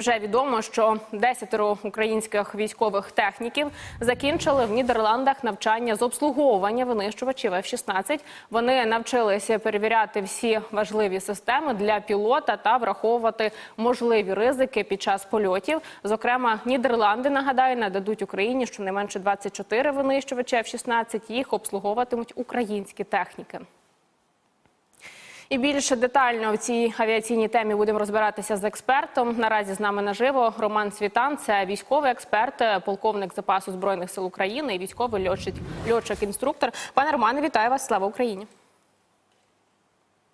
Вже відомо, що десятеро українських військових техніків закінчили в Нідерландах навчання з обслуговування винищувачів F-16. Вони навчилися перевіряти всі важливі системи для пілота та враховувати можливі ризики під час польотів. Зокрема, Нідерланди нагадаю нададуть Україні щонайменше 24 винищувачі F-16. Їх обслуговуватимуть українські техніки. І більше детально в цій авіаційній темі будемо розбиратися з експертом. Наразі з нами наживо Роман Світан, це військовий експерт, полковник запасу збройних сил України і військовий льотчик, льотчик-інструктор. Пане Романе, вітаю вас! Слава Україні!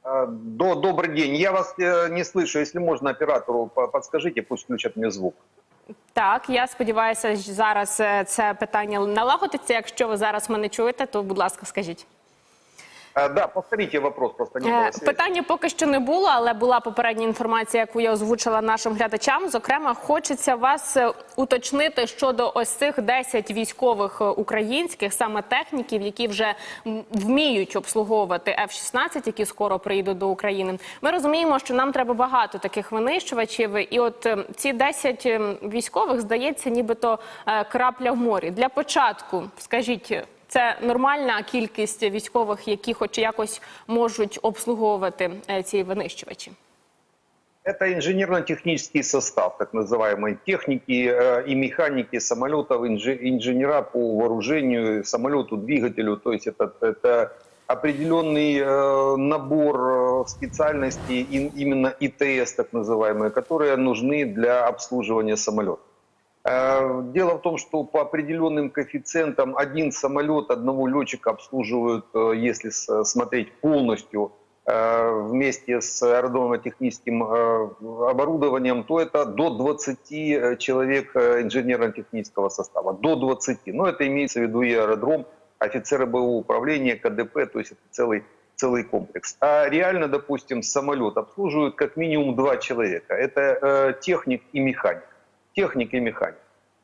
А, До, добрый день. Я вас э, не слышу. Если можно, оператору по- подскажите, пусть включат мне звук. Так, я сподіваюся, що зараз е, це питання налагодиться. Якщо ви зараз мене чуєте, то будь ласка, скажіть. Да, повторите вопрос, просто не Е, связи. Питання поки що не було, але була попередня інформація, яку я озвучила нашим глядачам. Зокрема, хочеться вас е, уточнити щодо ось цих 10 військових е, українських саме техніків, які вже вміють обслуговувати F-16, які скоро приїдуть до України. Ми розуміємо, що нам треба багато таких винищувачів, і от е, ці 10 військових здається, нібито крапля в морі. Для початку скажіть Це нормальна кількість військових, які хоч якось можуть обслуговувати е, ці винищувачі. Это инженерно-технический состав, так называемые техники э, и механики самолетов, инжи- инженера по вооружению, самолету, двигателю. То есть это, это определенный э, набор э, специальностей, и- именно ИТС, так называемые, которые нужны для обслуживания самолета. Э, Дело в том, что по определенным коэффициентам один самолет одного летчика обслуживают, э, если смотреть полностью э, вместе с аэродромно-техническим оборудованием, то это до 20 э, человек инженерно-технического состава. До 20. Но это имеется в виду и аэродром, офицеры боевого управления, КДП, то есть это целый целый комплекс. А реально, допустим, самолет обслуживают как минимум два человека. Это э, техник и механик техник и механик.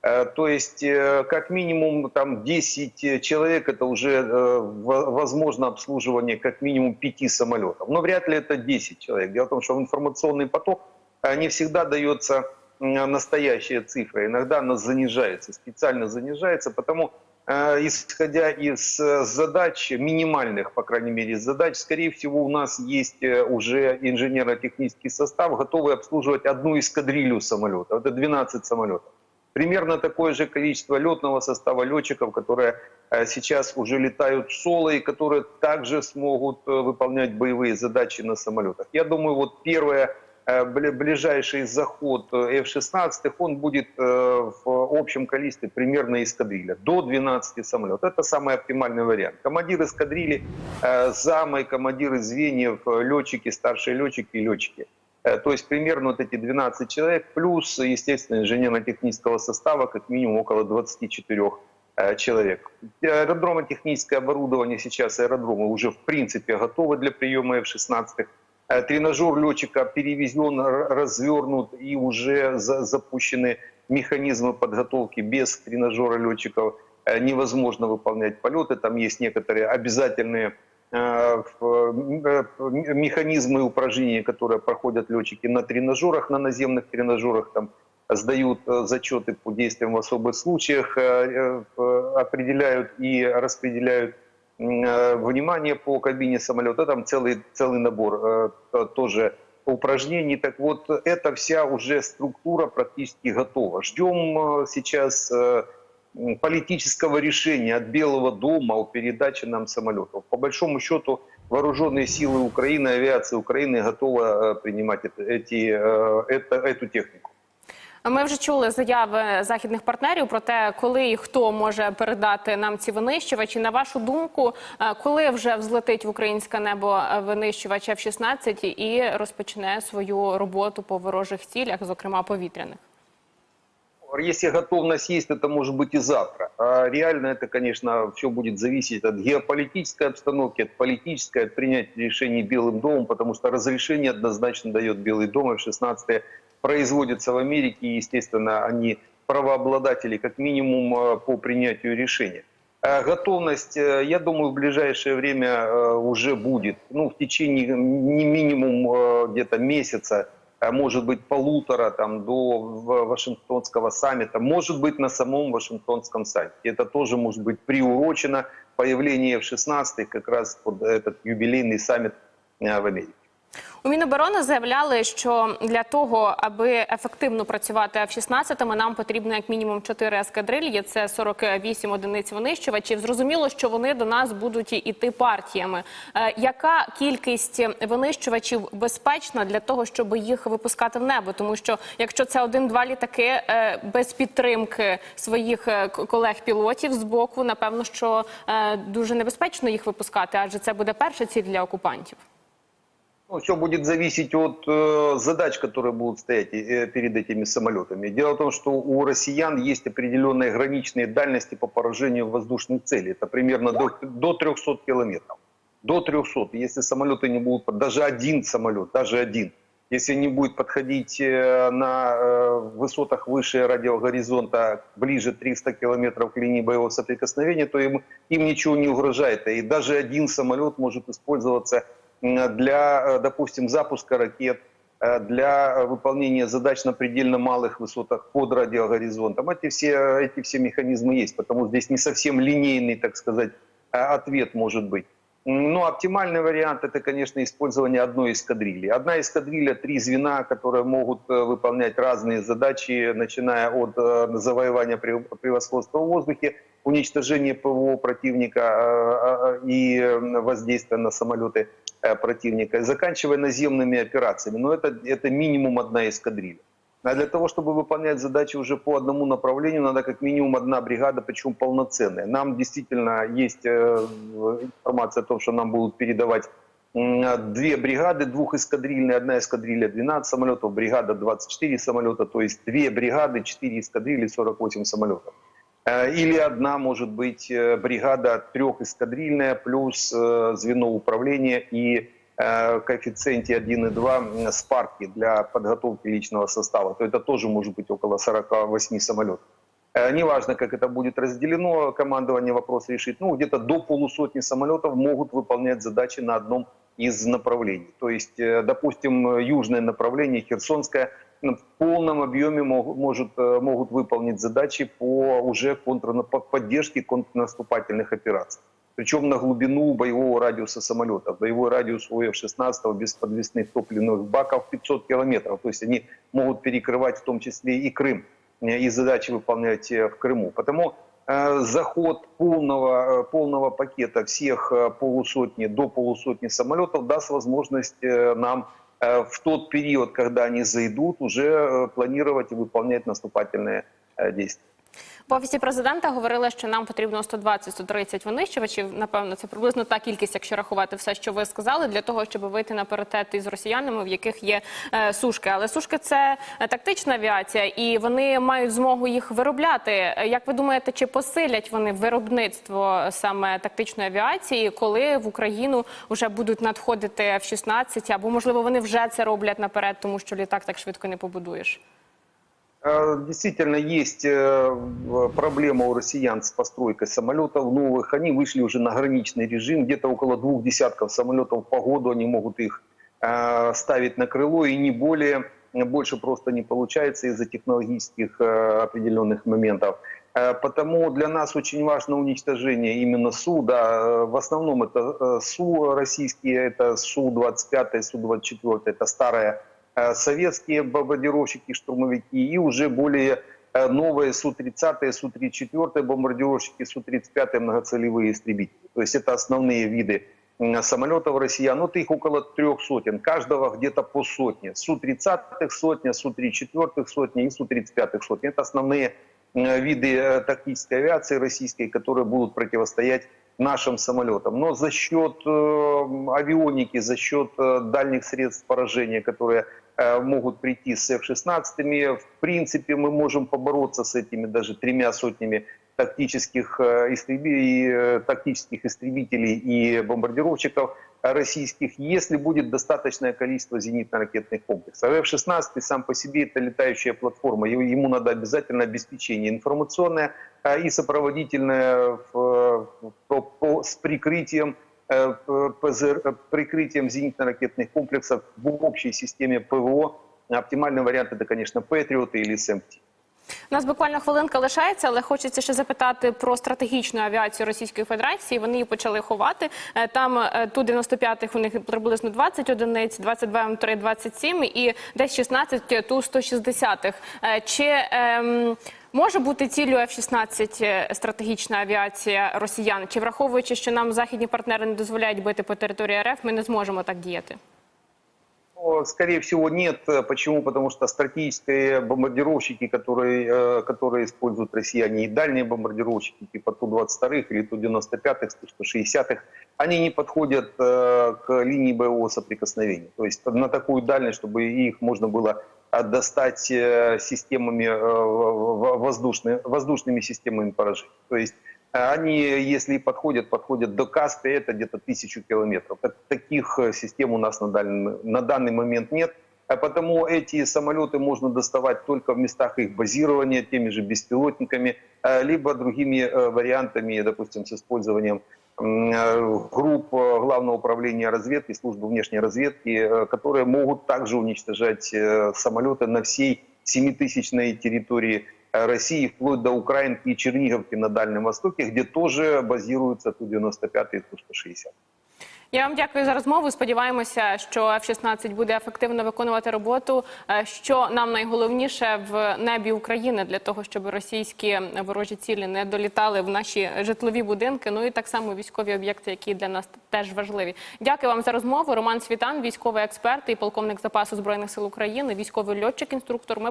Э, То есть, э, как минимум, там 10 человек, это уже э, во- возможно обслуживание как минимум 5 самолетов. Но вряд ли это 10 человек. Дело в том, что информационный поток э, не всегда дается настоящая цифра. Иногда она занижается, специально занижается, потому э, исходя из э, задач, минимальных, по крайней мере, задач, скорее всего, у нас есть э, уже инженерно-технический состав, готовый обслуживать одну эскадрилью самолетов. Это 12 самолетов. Примерно такое же количество летного состава летчиков, которые э, сейчас уже летают соло и которые также смогут э, выполнять боевые задачи на самолетах. Я думаю, вот первое э, ближайший заход э, F-16, он будет э, в общем количестве примерно эскадрилья, до 12 самолетов. Это самый оптимальный вариант. Командир эскадрильи, э, замы, командиры звеньев, э, летчики, старшие летчики и летчики. Э, То есть примерно вот эти 12 человек, плюс, естественно, инженерно-технического состава, как минимум около 24 э, человек. Аэродромо-техническое оборудование сейчас, аэродромы уже в принципе готовы для приема F-16. Э, Тренажер летчика перевезен, развернут и уже за- запущены механизмы подготовки. Без тренажера летчиков э, невозможно выполнять полеты. Там есть некоторые обязательные э, механизмы и упражнения, которые проходят летчики на тренажерах, на наземных тренажерах, там сдают зачеты по действиям в особых случаях, определяют и распределяют внимание по кабине самолета. Там целый, целый набор э, э, тоже упражнений. Так вот, эта вся уже структура практически готова. Ждем э, сейчас э, политического решения от Белого дома о передаче нам самолетов. По большому счету, вооруженные силы Украины, авиация Украины готова э, принимать эти, э, эту технику. Ми вже чули заяви західних партнерів про те, коли і хто може передати нам ці винищувачі. На вашу думку, е, коли вже взлетить в українське небо е, винищувач F-16 і розпочне свою роботу по ворожих цілях, зокрема повітряних? Если готовность есть, это может быть и завтра. А реально это, конечно, все будет зависеть от геополитической обстановки, от политической, от принятия решений Белым домом, потому что разрешение однозначно дает Белый дом, F-16 производятся в Америке, и, естественно, они правообладатели как минимум э, по принятию решения. Э, Готовность, э, я думаю, в ближайшее время уже будет. Ну, в течение не минимум где-то месяца э, может быть полутора там, до в- Вашингтонского саммита, может быть на самом Вашингтонском саммите. Это тоже может быть приурочено появление F-16 как раз под этот юбилейный саммит в Америке. У Міноборони заявляли, що для того, аби ефективно працювати F-16, нам потрібно як мінімум 4 ескадрильї, це 48 одиниць винищувачів. Зрозуміло, що вони до нас будуть іти партіями. Е, Яка кількість винищувачів безпечна для того, щоб їх випускати в небо? Тому що якщо це один-два літаки е, без підтримки своїх е, колег-пілотів з боку, напевно, що дуже небезпечно їх випускати, адже це буде перша ціль для окупантів. Ну, все будет зависеть от э, задач, которые будут стоять э, перед этими самолетами. Дело в том, что у россиян есть определенные граничные дальности по поражению воздушных целей. Это примерно до, до 300 километров. До 300. Если самолеты не будут, даже один самолет, даже один, если не будет подходить э, на э, высотах выше радиогоризонта, ближе 300 километров к линии боевого соприкосновения, то им, им ничего не угрожает. И даже один самолет может использоваться для, э, допустим, запуска ракет, э, для э, выполнения задач на предельно малых высотах под радиогоризонтом. Эти все, эти все механизмы есть, потому здесь не совсем линейный, так сказать, э, ответ может быть. М, Ну, оптимальный вариант это, конечно, использование одной эскадрильи. Одна эскадрилья, три звена, которые могут э, выполнять разные задачи, начиная от э, завоевания прев- превосходства в воздухе, уничтожения ПВО противника э, э, и воздействия на самолеты э, противника, заканчивая наземными операциями. Но это, это минимум одна эскадрилья. А для того, чтобы выполнять задачи уже по одному направлению, надо как минимум одна бригада, причем полноценная. Нам действительно есть информация о том, что нам будут передавать две бригады, двухэскадрильные, одна эскадрилья 12 самолетов, бригада 24 самолета, то есть две бригады, 4 эскадрильи, 48 самолетов. Э, Или одна, может быть, э, бригада трехэскадрильная плюс э, звено управления и коэффициенте 1,2 м, спарки для подготовки личного состава, то это тоже может быть около 48 самолетов. Неважно, как это будет разделено, командование вопрос решит. Ну, где-то до полусотни самолетов могут выполнять задачи на одном из направлений. То есть, допустим, южное направление, Херсонское, в полном объеме мог- может, э, могут выполнить задачи по уже контрна- по поддержке контрнаступательных операций. Причем на глубину боевого радиуса самолета. Боевой радиус у F-16 без подвесных топливных баков 500 километров. То есть они могут перекрывать в том числе и Крым, э, и задачи выполнять э, в Крыму. Потому заход полного, полного пакета всех полусотни до полусотни самолетов даст возможность нам в тот период, когда они зайдут, уже э, планировать и выполнять наступательные э, действия. В офісі президента говорили, що нам потрібно 120-130 винищувачів. Напевно, це приблизно та кількість, якщо рахувати все, що ви сказали, для того, щоб вийти на паритет із росіянами, в яких є е, сушки. Але сушки це е, тактична авіація, і вони мають змогу їх виробляти. Е, Як ви думаєте, чи посилять вони виробництво саме тактичної авіації, коли в Україну вже будуть надходити F-16, або можливо вони вже це роблять наперед, тому що літак так швидко не побудуєш? Э, Действительно, есть э, проблема у россиян с постройкой самолетов новых. Они вышли уже на граничный режим. Где-то около двух десятков самолетов по году они могут их э, ставить на крыло и не более. Больше просто не получается из-за технологических определенных моментов. Потому для нас очень важно уничтожение именно СУ. Да, в основном это СУ российские, это Су-25, Су-24, это старая советские бомбардировщики, штурмовики и уже более э, новые Су-30, Су-34 бомбардировщики, Су-35 многоцелевые истребители. То есть это основные виды самолетов россиян. Вот их около трех сотен, каждого где-то по сотне. Су-30 сотня, Су-34 сотня и Су-35 сотня. Это основные э, виды э, тактической авиации российской, которые будут противостоять нашим самолетам. Но за счет э, авионики, за счет э, дальних средств поражения, которые э, могут прийти с F-16, в принципе, мы можем побороться с этими даже тремя сотнями тактических, э, истреби- э, тактических истребителей и бомбардировщиков российских, если будет достаточное количество зенитно-ракетных комплексов. F-16 сам по себе это летающая платформа, Ему- надо обязательно обеспечение информационное э, и сопроводительное с прикрытием э, э, прикрытием зенитно-ракетных комплексов в общей системе ПВО Оптимальный вариант это, конечно, Patriot или SMT. У нас буквально хвилинка лишається, але хочеться ще запитати про стратегічну авіацію Російської Федерації. Вони її почали ховати. Е, Там е, ту 95-х у них приблизно 20 одиниць, 22 М3 27 і десь 16 ту 160-х. Е, Чи ем, може бути ціллю F-16 стратегічна авіація росіян? Чи враховуючи, що нам західні партнери не дозволяють бити по території РФ, ми не зможемо так діяти? Ну, Скорее всего, нет. Почему? Потому что стратегические бомбардировщики, которые, э, которые используют россияне, и дальние бомбардировщики типа Ту-22 или Ту-95, Ту-160, они не подходят э, к линии боевого соприкосновения. То есть на такую дальность, чтобы их можно было э, достать э, системами, э, в- в- воздушны- воздушными системами поражения. То есть э, они, если и подходят, подходят до Каспия, это где-то тысячу километров. Так- таких систем у нас на, дальний- на данный момент нет. А потому эти самолеты можно доставать только в местах их базирования, теми же беспилотниками, либо другими вариантами, допустим, с использованием групп э, Главного управления разведки, службы внешней разведки, э, которые могут также уничтожать э, самолеты на всей семитысячной территории России, вплоть до Украинки и Черниговки на Дальнем Востоке, где тоже базируются Ту-95 и Ту-160. Я вам дякую за розмову. Сподіваємося, що F-16 буде ефективно виконувати роботу. Е, Що нам найголовніше в небі України для того, щоб російські ворожі цілі не долітали в наші житлові будинки. Ну і так само військові об'єкти, які для нас теж важливі. Дякую вам за розмову. Роман Світан, військовий експерт і полковник запасу збройних сил України, військовий льотчик, інструктор. Ми